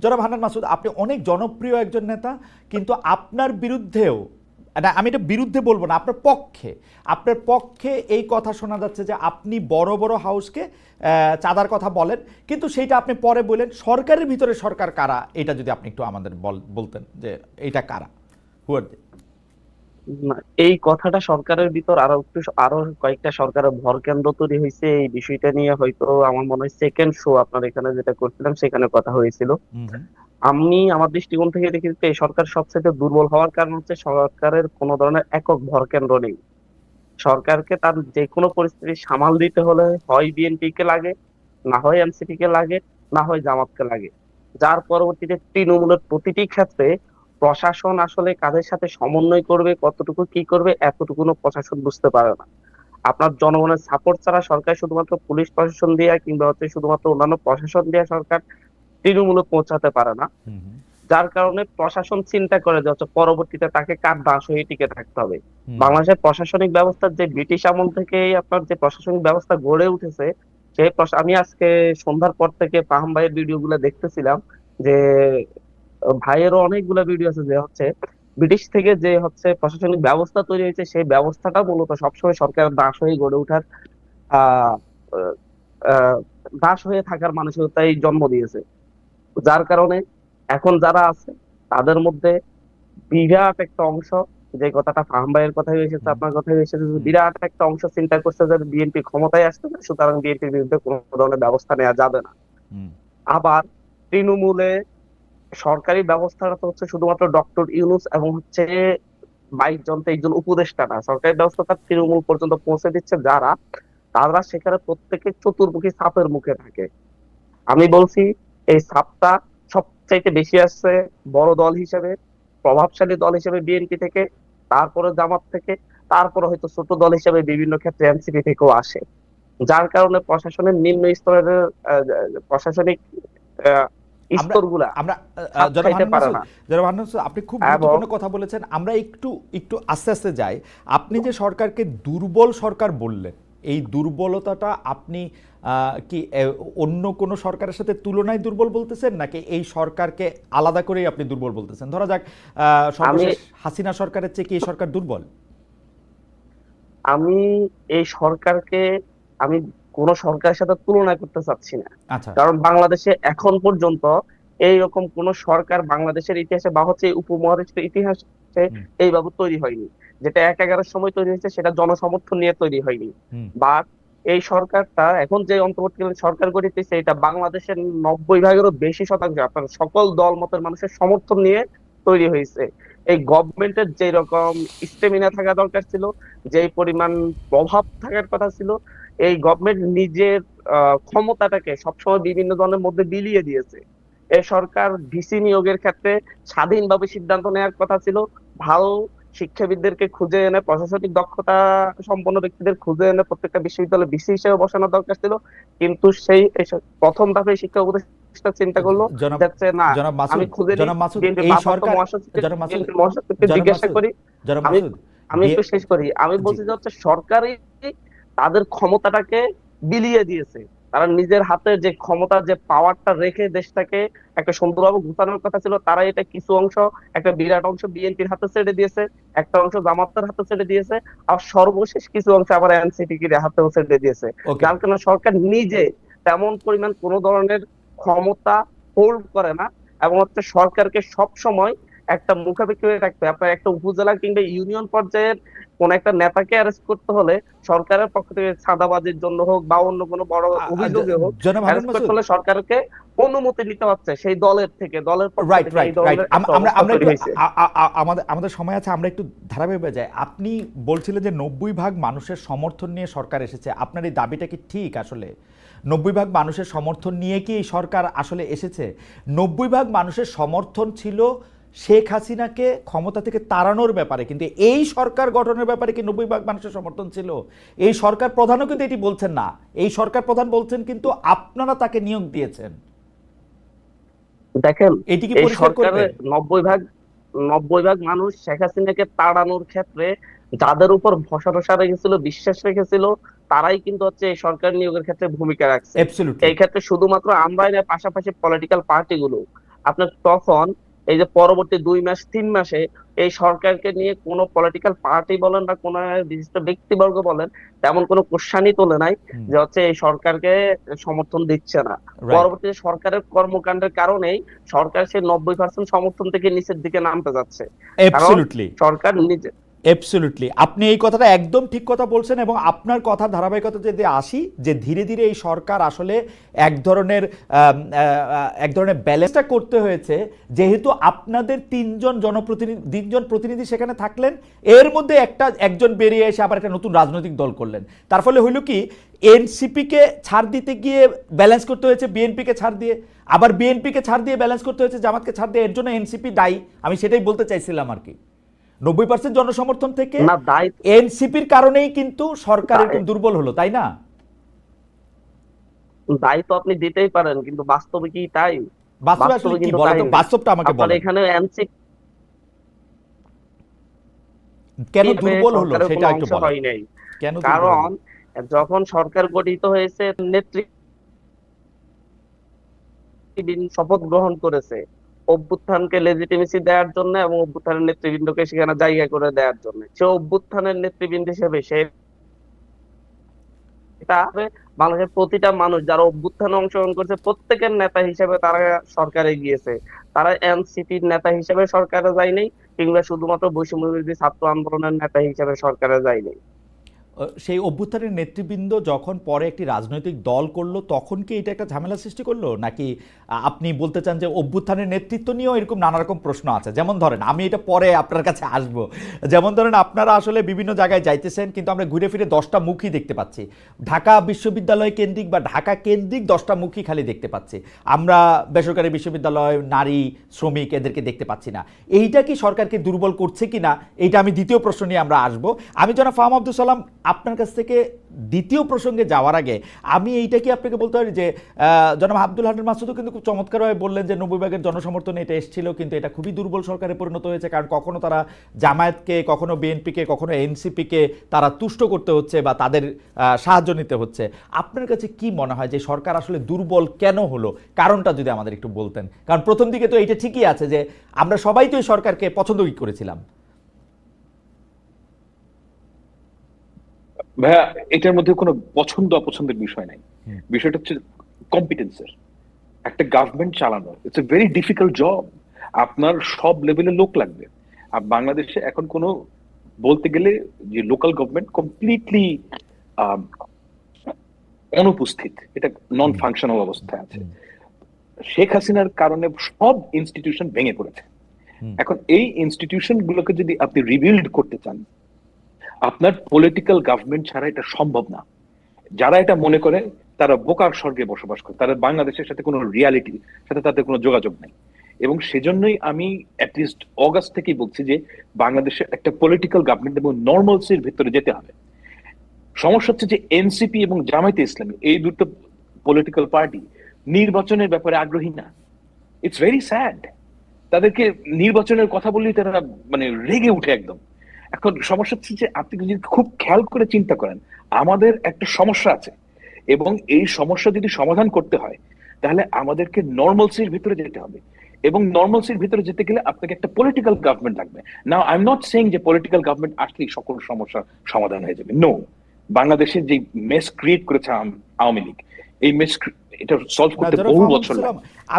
জনাব হান্নান মাসুদ আপনি অনেক জনপ্রিয় একজন নেতা কিন্তু আপনার বিরুদ্ধেও না আমি এটা বিরুদ্ধে বলব না আপনার পক্ষে আপনার পক্ষে এই কথা শোনা যাচ্ছে যে আপনি বড় বড় হাউসকে চাঁদার কথা বলেন কিন্তু সেইটা আপনি পরে বলেন সরকারের ভিতরে সরকার কারা? এটা যদি আপনি একটু আমাদের বল- বলতেন যে এটা কারা? হু আর না, এই কথাটা সরকারের ভিতর আরও একটু আরও কয়েকটা সরকারের ভর কেন্দ্র তৈরি হয়েছে। এই বিষয়টা নিয়ে হয়তো আমার মনে হয় সেকেন্ড শো আপনার এখানে যেটা করছিলাম সেখানে কথা হয়েছিল। আমি আমার দৃষ্টিকোণ থেকে দেখি যে সরকার সবচেয়ে দুর্বল হওয়ার কারণ হচ্ছে সরকারের কোনো ধরনের একক ভর কেন্দ্র নেই। সরকারকে তার যে কোনো পরিস্থিতি সামাল দিতে হলে হয় বিএনপি কে লাগে না হয় এনসিপি কে লাগে না হয় জামাতকে লাগে। যার পরবর্তীতে তৃণমূলের প্রতিটি ক্ষেত্রে প্রশাসন আসলে কাদের সাথে সমন্বয় করবে কতটুকু কি করবে এতটুকুনো প্রশাসন বুঝতে পারে না। আপনার জনগণের সাপোর্ট ছাড়া সরকার শুধুমাত্র পুলিশ প্রশাসন দিয়ে কিংবা হচ্ছে শুধুমাত্র অন্যান্য প্রশাসন দিয়ে সরকার তৃণমূলে পৌঁছাতে পারে না। যার কারণে প্রশাসন চিন্তা করে যে পরবর্তীতে তাকে কার দাস হয়ে টিকে থাকতে হবে। বাংলাদেশের প্রশাসনিক ব্যবস্থা যে ব্রিটিশ আমল থেকে আপনার যে প্রশাসনিক ব্যবস্থা গড়ে উঠেছে সেই আমি আজকে সন্ধ্যার পর থেকে পাহাম ভাইয়ের ভিডিও গুলো দেখতেছিলাম যে ভাইয়েরও অনেকগুলো ভিডিও আছে যে হচ্ছে ব্রিটিশ থেকে যে হচ্ছে প্রশাসনিক ব্যবস্থা তৈরি হয়েছে সেই ব্যবস্থাটা মূলত সবসময় সরকারের দাস হয়ে গড়ে ওঠার দাস হয়ে থাকার মানসিকতাই জন্ম দিয়েছে। যার কারণে এখন যারা আছে তাদের মধ্যে বিরাট একটা অংশ যে কথাটা ফাহাম ভাইয়ের কথাই এসেছে আপনার কথাই এসেছে বিরাট একটা অংশ চিন্তা করছে যে বিএনপি ক্ষমতায় আসতে পারে সুতরাং বিএনপির বিরুদ্ধে কোনো ধরনের ব্যবস্থা নেওয়া যাবে না। আবার তৃণমূলে সরকারি ব্যবস্থাটা তো হচ্ছে শুধুমাত্র ডক্টর ইউনুস এবং হচ্ছে বাইশ জন তেইশ জন উপদেষ্টা না। সরকারি ব্যবস্থাটা তৃণমূল পর্যন্ত পৌঁছে দিচ্ছে যারা, তারা সেখানে প্রত্যেকে চতুর্মুখী সাপের মুখে থাকে। আমি বলছি, এই সাপটা সবচাইতে বেশি আসছে বড় দল হিসেবে, প্রভাবশালী দল হিসেবে বিএনপি থেকে, তারপরে জামাত থেকে, তারপরে হয়তো ছোট দল হিসেবে বিভিন্ন ক্ষেত্রে এনসিপি থেকেও আসে। যার কারণে প্রশাসনের নিম্ন স্তরের প্রশাসনিক স্তরগুলা আমরা আহ, খাপ জনাব খাইতে হান্নান পারে মাসুদ, না। জনাব হান্নান মাসুদ, আপনি খুব গুরুত্বপূর্ণ কথা বলেছেন। আমরা একটু একটু আস্তে আস্তে যাই। আপনি যে সরকারকে দুর্বল সরকার বললেন এই দুর্বলতাটা আপনি কি অন্য কোনো সরকারের সাথে তুলনায় দুর্বল বলতেছেন? নাকি এই সরকারকে আলাদা করেই আপনি দুর্বল বলতেছেন? ধরা যাক আহ, সর্বশেষ হাসিনা সরকারের চেয়ে কি এই সরকার দুর্বল? আমি এই সরকারকে আমি কোন সরকারের সাথে তুলনা করতে চাচ্ছি না। আচ্ছা। কারণ বাংলাদেশে এখন পর্যন্ত এইরকম কোন সরকার বাংলাদেশের ইতিহাসে বা হচ্ছে উপমহাদেশের ইতিহাসে হুম। এইভাবে তৈরি হয়নি। যেটা এক এগারোর সময় তৈরি হয়েছে সেটা জনসমর্থন নিয়ে তৈরি হয়নি। বা এই সরকারটা এখন যে অন্তর্বর্তীকালীন সরকার গঠিতেছে এটা বাংলাদেশের নব্বই ভাগেরও বেশি শতাংশ আপনার সকল দল মতের মানুষের সমর্থন নিয়ে তৈরি হয়েছে। এই গভর্নমেন্টের যে রকম স্টেমিনা থাকা দরকার ছিল যে পরিমাণ প্রভাব থাকার কথা ছিল এই গভর্নমেন্ট নিজের ক্ষমতাটাকে সবসময় বিভিন্ন দলের মধ্যে বিলিয়ে দিয়েছে। এই সরকার ভিসি নিয়োগের ক্ষেত্রে স্বাধীনভাবে সিদ্ধান্ত নেওয়ার কথা ছিল। ভালো শিক্ষাবিদদেরকে খুঁজে এনে প্রশাসনিক দক্ষতা সম্পন্ন ব্যক্তিদের খুঁজে এনে প্রত্যেকটা বিশ্ববিদ্যালয়ে ভিসি হিসেবে বসানো দরকার ছিল। কিন্তু সেই প্রথম ধাপে শিক্ষা উপদেষ্টা চিন্তা করল যাচ্ছে না আমি খুঁজে সরকার জিজ্ঞাসা করি। আমি- একটু শেষ করি। আমি। বলছি যে হচ্ছে সরকারই তাদের ক্ষমতাটাকে বিলিয়ে দিয়েছে। তারা নিজের হাতে যে ক্ষমতা যে পাওয়ারটা রেখে দেশটাকে একটা সুন্দরভাবে গুছানোর কথা ছিল তারা এটা কিছু অংশ একটা বিরাট অংশ বিএনপির হাতে ছেড়ে দিয়েছে একটা অংশ জামাতের হাতে ছেড়ে দিয়েছে আর সর্বশেষ কিছু অংশ আবার এনসিপি হাতেও ছেড়ে দিয়েছে। যার কারণে সরকার নিজে তেমন পরিমাণ কোনো ধরনের ক্ষমতা হোল্ড করে না এবং হচ্ছে সরকারকে সব সময় একটা মুখাপেক্ষি হয়ে হয়। আপনার একটা উপজেলা কিংবা ইউনিয়ন পর্যায়ের কোন একটা নেতাকে অ্যারেস্ট করতে হলে সরকারের পক্ষ থেকে চাঁদাবাজির জন্য হোক বা অন্য কোনো বড় অভিযোগে হোক অ্যারেস্ট করতে হলে সরকারকে অনুমতি নিতে হচ্ছে সেই দলের থেকে দলের রাইট রাইট রাইট আমরা আমরা আমাদের আমাদের সময় আছে আমরা একটু ধারাবাহিক যাই। আপনি বলছিলেন যে নব্বই ভাগ মানুষের সমর্থন নিয়ে সরকার এসেছে। আপনার এই দাবিটা কি ঠিক আসলে? নব্বই ভাগ মানুষের সমর্থন নিয়ে কি এই সরকার আসলে এসেছে? নব্বই ভাগ মানুষের সমর্থন ছিল শেখ হাসিনাকে ক্ষমতা থেকে তাড়ানোর ব্যাপারে কিন্তু এই সরকার গঠনের ব্যাপারে কি নব্বই ভাগ মানুষের সমর্থন ছিল? এই সরকার প্রধানও কিন্তু এটি বলছেন না। এই সরকার প্রধান বলছেন কিন্তু আপনারা তাকে নিয়োগ দিয়েছেন। দেখেন এটি কি সরকারের নব্বই ভাগ নব্বই ভাগ মানুষ শেখ হাসিনাকে তাড়ানোর ক্ষেত্রে যাদের উপর ভরসা টসা রেখেছিল বিশ্বাস রেখেছিল তারাই কিন্তু হচ্ছে এই সরকার নিয়োগের ক্ষেত্রে ভূমিকা রাখছে। এই ক্ষেত্রে শুধুমাত্র আমরাই না পাশাপাশি পলিটিক্যাল পার্টিগুলো আপনার তখন এই যে পরবর্তী দুই মাস তিন মাসে এই সরকারকে নিয়ে কোনো পলিটিক্যাল পার্টি বলেন বা কোনো বিশিষ্ট ব্যক্তিবর্গ বলেন তেমন কোনো কোশ্চানই তোলে নাই যে হচ্ছে এই সরকারকে সমর্থন দিচ্ছে না। পরবর্তী পরবর্তীতে সরকারের কর্মকাণ্ডের কারণেই সরকার সেই নব্বই পার্সেন্ট সমর্থন থেকে নিচের দিকে নামতে যাচ্ছে। সরকার নিজে অ্যাবসলিউটলি আপনি এই কথাটা একদম ঠিক কথা বলছেন এবং আপনার কথা ধারাবাহিকতা যদি আসি, যে ধীরে ধীরে এই সরকার আসলে এক ধরনের এক ধরনের ব্যালেন্সটা করতে হয়েছে। যেহেতু আপনাদের তিনজন জনপ্রতিনিধি তিনজন প্রতিনিধি সেখানে থাকলেন, এর মধ্যে একটা, একজন বেরিয়ে এসে আবার একটা নতুন রাজনৈতিক দল করলেন। তার ফলে হইল কি এনসিপিকে ছাড় দিতে গিয়ে ব্যালেন্স করতে হয়েছে বিএনপিকে ছাড় দিয়ে। আবার বিএনপিকে ছাড় দিয়ে ব্যালেন্স করতে হয়েছে, জামাতকে ছাড় দিয়ে, এর জন্য এনসিপি দায়ী। আমি সেটাই বলতে চাইছিলাম আর কি। নব্বই পার্সেন্ট জনসমর্থন থেকে এনসিপির কারণেই কিন্তু সরকার একটু দুর্বল হলো তাই না? দায়িত্ব আপনি দিতেই পারেন কিন্তু বাস্তবে কি তাই? বাস্তবে বাস্তবে আসলে কি কিন্তু বলো? তাই তো না। বাস্তবটা আমাকে আপনার এখানে এনসিপি কেন দুর্বল হলো? সেটা একটু অংশ বলো নাই কেন কারণ যখন সরকার গঠিত হয়েছে নেতৃবৃন্দ শপথ গ্রহণ করেছে। অভ্যুত্থানকে লেজিটিমেসি দেওয়ার জন্য এবং অভ্যুত্থানের নেতৃবৃন্দকে সেখানে জায়গা করে দেওয়ার জন্য। সে অভ্যুত্থানের নেতৃবৃন্দ হিসেবে সে এটা বাংলাদেশের প্রতিটা মানুষ যারা অভ্যুত্থানে অংশগ্রহণ করছে, প্রত্যেকের নেতা হিসেবে তারা সরকারে গিয়েছে। তারা এনসিপির নেতা হিসেবে সরকারে যায়নি কিংবা শুধুমাত্র বৈষম্য ছাত্র আন্দোলনের নেতা হিসেবে সরকারে যায়নি সেই অভ্যুত্থানের নেতৃবৃন্দ যখন পরে একটি রাজনৈতিক দল করল, তখন কি এটা একটা ঝামেলা সৃষ্টি করল? নাকি আপনি বলতে চান যে অভ্যুত্থানের নেতৃত্ব নিয়েও এরকম নানা রকম প্রশ্ন আছে? যেমন ধরেন, আমি এটা পরে আপনার কাছে আসব। যেমন ধরেন, আপনারা আসলে বিভিন্ন জায়গায় যাইতেছেন, কিন্তু আমরা ঘুরে ফিরে দশটা মুখই দেখতে পাচ্ছি। ঢাকা বিশ্ববিদ্যালয় কেন্দ্রিক বা ঢাকা কেন্দ্রিক দশটা মুখই খালি দেখতে পাচ্ছি। আমরা বেসরকারি বিশ্ববিদ্যালয়, নারী, শ্রমিক এদেরকে দেখতে পাচ্ছি না। এইটা কি সরকারকে দুর্বল করছে কি না এইটা আমি দ্বিতীয় প্রশ্ন নিয়ে আমরা আসব। আমি জনাব ফাহাম আব্দুল সালাম আপনার কাছ থেকে দ্বিতীয় প্রসঙ্গে যাওয়ার আগে, আমি এইটা কি আপনাকে বলতে পারি যে জনাব আব্দুল হান্নান মাসুদও কিন্তু খুব চমৎকারভাবে বললেন যে নব্বই ভাগের জনসমর্থনে এটা এসেছিল, কিন্তু এটা খুবই দুর্বল সরকারে পরিণত হয়েছে, কারণ কখনো তারা জামায়াতকে, কখনো বিএনপিকে, কখনো এনসিপিকে তারা তুষ্ট করতে হচ্ছে বা তাদের সাহায্য নিতে হচ্ছে। আপনার কাছে কি মনে হয় যে, সরকার আসলে দুর্বল কেন হলো? কারণটা যদি আমাদের একটু বলতেন। কারণ প্রথম দিকে তো এটা ঠিকই আছে যে, আমরা সবাই তো এই সরকারকে পছন্দ করেছিলাম। ভাইয়া এটার মধ্যে কোনো পছন্দ অপছন্দের বিষয় নাই। বিষয়টা হচ্ছে কম্পিটেন্সের একটা গভর্নমেন্ট চালানো it's a very difficult job আপনার সব লেভেলের লোক লাগবে। আর বাংলাদেশে এখন কোনো বলতে গেলে যে লোকাল গভর্নমেন্ট কমপ্লিটলি অনুপস্থিত। এটা নন ফাংশনাল অবস্থায় আছে। শেখ হাসিনার কারণে সব ইনস্টিটিউশন ভেঙে পড়েছে। এখন এই ইনস্টিটিউশন গুলোকে যদি আপনি রিবিল্ড করতে চান আপনার পলিটিক্যাল গভর্নমেন্ট ছাড়া এটা সম্ভব না। যারা এটা মনে করে, তারা বোকার স্বর্গে বসবাস করে। তারা বাংলাদেশের সাথে কোনো রিয়ালিটি সাথে তাদের কোনো যোগাযোগ নাই। এবং সেজন্যই আমি অ্যাটলিস্ট অগাস্ট থেকেই বলছি যে, বাংলাদেশে একটা পলিটিক্যাল গভর্নমেন্ট এবং নর্মালসির ভিতরে যেতে হবে। সমস্যা হচ্ছে যে এনসিপি এবং জামায়াতে ইসলামী, এই দুটো পলিটিক্যাল পার্টি নির্বাচনের ব্যাপারে আগ্রহী না। ইটস ভেরি স্যাড তাদেরকে নির্বাচনের কথা বললেই তারা মানে রেগে উঠে একদম। এখন সমস্যা হচ্ছে যে আপনি যদি খুব খেয়াল করে চিন্তা করেন আমাদের একটা সমস্যা আছে। এবং এই সমস্যা যদি সমাধান করতে হয় তাহলে আমাদেরকে নর্মালসির ভিতরে যেতে হবে। এবং নর্মালসির ভিতরে যেতে গেলে আপনাকে একটা পলিটিক্যাল গভর্নমেন্ট লাগবে। Now I am not saying যে পলিটিক্যাল গভর্নমেন্ট আসলেই সকল সমস্যার সমাধান হয়ে যাবে। নো বাংলাদেশের যে মেস ক্রিয়েট করেছে আওয়ামী লীগ এই মেস এটা সলভ করতে বহু বছর লাগে।